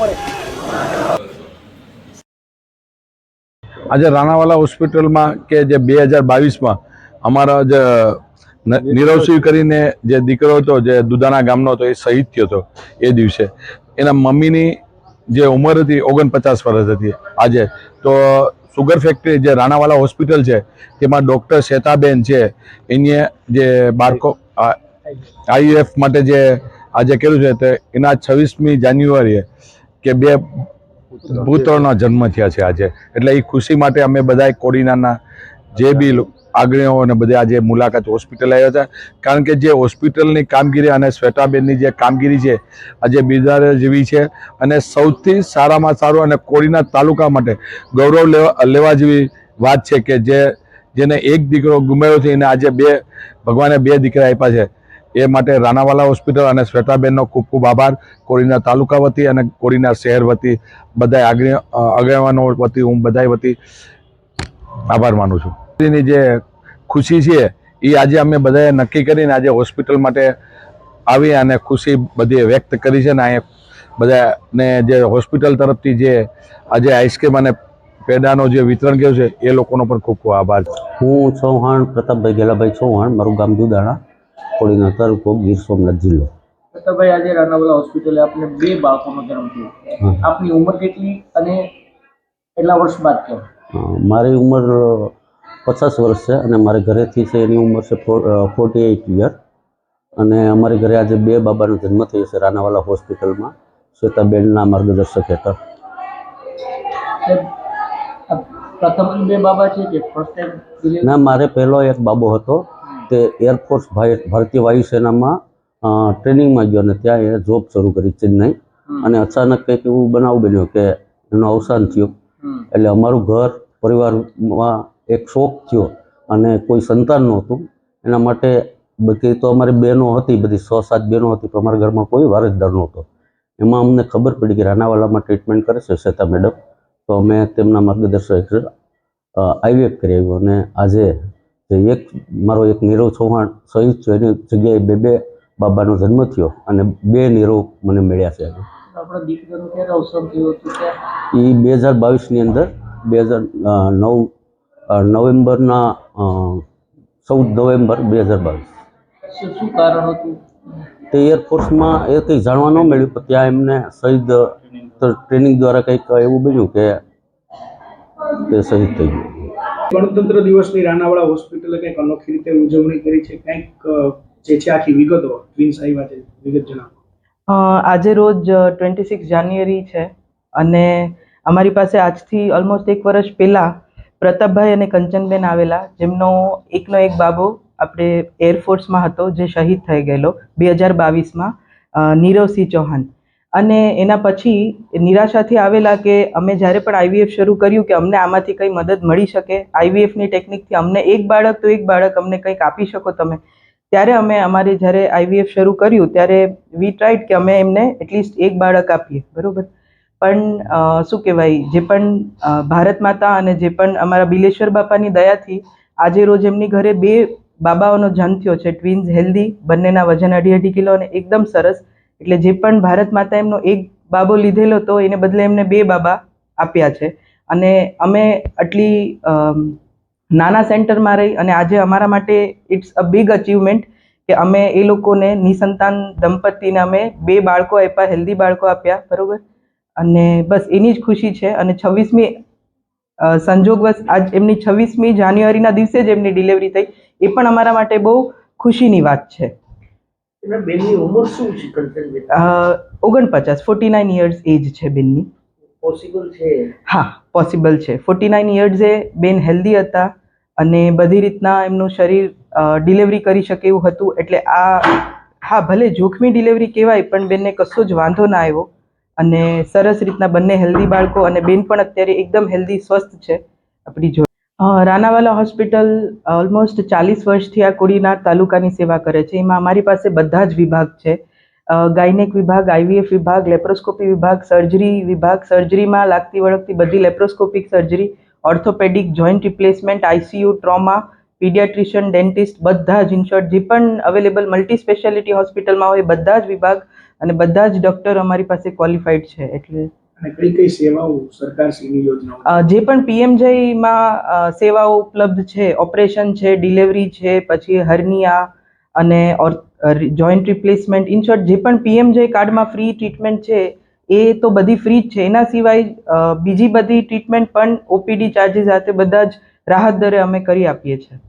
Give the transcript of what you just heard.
પડે. આજે રાણાવાલા હોસ્પિટલમાં કે જે બે હજાર બાવીસમાં અમારા જે નીરવસિંહ કરીને જે દીકરો હતો જે દુધાના ગામનો હતો એ શહીદ થયો હતો એ દિવસે. એના મમ્મીની જે ઉંમર હતી ઓગણપચાસ વર્ષ હતી આજે. તો સુગર ફેક્ટરી જે રાણાવાલા હોસ્પિટલ છે તેમાં ડૉક્ટર શેતાબેન છે એની જે બાળકો આઈએફ માટે જે આજે કર્યું છે તે એના છવ્વીસમી જાન્યુઆરીએ કે બે પુત્રનો જન્મ થયા છે આજે. એટલે એ ખુશી માટે અમે બધા કોડીનાના જે બી આગળીઓ અને બધા આજે મુલાકાત હોસ્પિટલ આવ્યા હતા. કારણ કે જે હોસ્પિટલની કામગીરી અને શ્વેતાબેનની જે કામગીરી છે આજે બિરદાર જેવી છે અને સૌથી સારામાં સારું અને કોડીના તાલુકા માટે ગૌરવ લેવા લેવા જેવી વાત છે કે જે જેને એક દીકરો ગુમાવ્યો છે એને આજે બે ભગવાને બે દીકરા આપ્યા છે. એ માટે રાણાવાલા હોસ્પિટલ અને શ્વેતાબેનનો ખૂબ ખૂબ આભાર. કોડીના તાલુકા વતી અને કોડીના શહેર વતી બધા આગળ આગેવાનો વતી હું બધા વતી આભાર માનું છું. જે ખુશી છે, એ આજે અમે બધાએ નક્કી કરીને આજે હોસ્પિટલ માટે આવી અને ખુશી બધી વ્યક્ત કરી છે ને અહીંયા બધાને જે હોસ્પિટલ તરફથી જે આજે આઈસ્ક્રીમ અને પેડાનો જે વિતરણ કર્યું છે, એ લોકોનો પણ ખૂબ ખૂબ આભાર. હું ચૌહાણ પ્રતાપભાઈ ગેલાભાઈ ચૌહાણ મારું ગામ દુદાણા. કોડીના તાલુકો ગીર સોમનાથ જિલ્લો. ભાઈ આજે રાણાવાલા હોસ્પિટલે આપને બે બાળકોનો જન્મ થયો આપની ઉંમર કેટલી અને કેટલા વર્ષ બાદ કેમ મારી ઉંમર પચાસ વર્ષ છે અને મારે ઘરેથી છે એની ઉંમર છે ફોર્ટી એઇટ યર અને અમારી ઘરે આજે બે બાબાનો જન્મ થયો છે રાનાવાલા હોસ્પિટલમાં. શ્વેતાબેનના માર્ગદર્શક હેઠળ. પ્રથમ બે બાબા છે કે ફર્સ્ટ ટાઈમ ના મારે પહેલો એક બાબો હતો. તે એરફોર્સ ભારતીય વાયુસેનામાં ટ્રેનિંગમાં ગયો અને ત્યાં એણે જોબ શરૂ કરી ચેન્નઈ. અને અચાનક કંઈક એવું બનાવ બન્યો કે એનું અવસાન થયું. એટલે અમારું ઘર પરિવારમાં એક શોખ થયો અને કોઈ સંતાન નહોતું. એના માટે બધી તો અમારી બહેનો હતી બધી છ સાત બહેનો હતી પણ અમારા ઘરમાં કોઈ વારસદાર નહોતો. એમાં અમને ખબર પડી કે રાનાવાલામાં ટ્રીટમેન્ટ કરે છે શ્વેતા મેડમ તો અમે તેમના માર્ગદર્શન હેઠળ આઈવીએફ કરી આવ્યું અને આજે જે એક મારો એક નીરવ ચૌહાણ શહીદ છે એની જગ્યાએ બે બે બાબાનો જન્મ થયો અને બે નીરવ મને મળ્યા છે. એ બે હજાર બાવીસની અંદર બે હજાર નવ નવેમ્બરના ચૌદ નવેમ્બર બે હજાર બાવીસ. શું કારણ હતું? તે એરફોર્સમાં એ કંઈ જાણવા ન મળ્યું પણ ત્યાં એમને શહીદ ટ્રેનિંગ દ્વારા કંઈક એવું બન્યું કે તે શહીદ થઈ ગયું. ગણતંત્ર દિવસની રાણાવાળા હોસ્પિટલે કંઈક અનોખી રીતે ઉજવણી કરી છે, કંઈક જે છે આખી વિગતો ટ્વિન્સ આવ્યા છે વિગત જણાવો. આજે રોજ ટ્વેન્ટી સિક્સ જાન્યુઆરી છે અને અમારી પાસે આજથી ઓલમોસ્ટ એક વર્ષ પહેલાં પ્રતાપભાઈ અને કંચનબેન આવેલા, જેમનો એકનો એક બાબો આપણે એરફોર્સમાં હતો, જે શહીદ થઈ ગયેલો, બે હજાર બાવીસમાં નીરવસિંહ ચૌહાણ. અને એના પછી નિરાશાથી આવેલા કે અમે જ્યારે પણ આઈવીએફ શરૂ કર્યું કે અમને આમાંથી કંઈ મદદ મળી શકે આઈવીએફની ટેકનિકથી અમને એક બાળક તો એક બાળક અમને કંઈક આપી શકો તમે. ત્યારે અમે અમારે જ્યારે આઈવીએફ શરૂ કર્યું ત્યારે વી ટ્રાઈડ કે અમે એમને એટલીસ્ટ એક બાળક આપીએ, બરોબર? પણ શું કહેવાય? જે પણ ભારત માતા અને જે પણ અમારા બિલેશ્વર બાપાની દયાથી આજે રોજ એમની ઘરે બે બાબાઓનો જન્મ થયો છે ટ્વિન્સ હેલ્ધી બંનેના વજન અઢી અઢી કિલો અને એકદમ સરસ. એટલે જે પણ ભારત માતા એમનો એક બાબો લીધેલો, તો એને બદલે એમને બે બાબા આપ્યા છે. અને અમે આટલી નાના સેન્ટરમાં રહી અને આજે અમારા માટે ઇટ્સ અ બિગ અચીવમેન્ટ કે અમે એ લોકોને નિસંતાન દંપતીને અમે બે બાળકો આપ્યા હેલ્ધી બાળકો આપ્યા, બરાબર? અને બસ એની જ ખુશી છે. અને છવ્વીસમી સંજોગવશ આજ એમની છવ્વીસમી જાન્યુઆરીના દિવસે જ એમની ડિલિવરી થઈ. એ પણ અમારા માટે બહુ ખુશીની વાત છે. બેનની ઉંમર શું છે ઓગણપચાસ ફોર્ટી નાઇન ઇયર્સ એજ છે બેનની. પોસિબલ છે હા પોસિબલ છે. ફોર્ટી નાઇન યર્સે બેન હેલ્ધી હતા અને બધી રીતના એમનું શરીર ડિલિવરી કરી શકે એવું હતું. એટલે આ હા ભલે જોખમી ડિલિવરી કહેવાય પણ બેનને કશો જ વાંધો ના આવ્યો. અને સરસ રીતના બંને હેલ્ધી બાળકો અને બેન પણ અત્યારે એકદમ હેલ્ધી સ્વસ્થ છે. આપણી અ, રાનાવાલા હોસ્પિટલ ઓલમોસ્ટ ચાલીસ વર્ષથી આ કોડીનાર તાલુકાની સેવા કરે છે. એમાં અમારી પાસે બધા જ વિભાગ છે. ગાયનેક વિભાગ, આઈવીએફ વિભાગ, લેપ્રોસ્કોપી વિભાગ, સર્જરી વિભાગ, સર્જરીમાં લાગતી વળગતી બધી laparoscopic surgery, orthopedic, joint replacement, ICU, trauma, pediatrician, dentist, બધા જ ઇનશોર્ટ જે પણ અવેલેબલ મલ્ટી સ્પેશિયાલિટી હોસ્પિટલમાં હોય બધા જ વિભાગ અને બધા જ ડૉક્ટર અમારી પાસે ક્વોલિફાઈડ છે. એટલે જે પણ પીએમજયમાં સેવાઓ ઉપલબ્ધ છે, ઓપરેશન છે, ડિલિવરી છે, પછી હર્નિયા અને જોઈન્ટ રિપ્લેસમેન્ટ ઇન શોર્ટ જે પણ પીએમજય કાર્ડમાં ફ્રી ટ્રીટમેન્ટ છે, એ તો બધી ફ્રી જ છે. એના સિવાય બીજી બધી ટ્રીટમેન્ટ પણ ઓપીડી ચાર્જીસ સાથે બધા જ રાહત દરે અમે કરી આપીએ છીએ.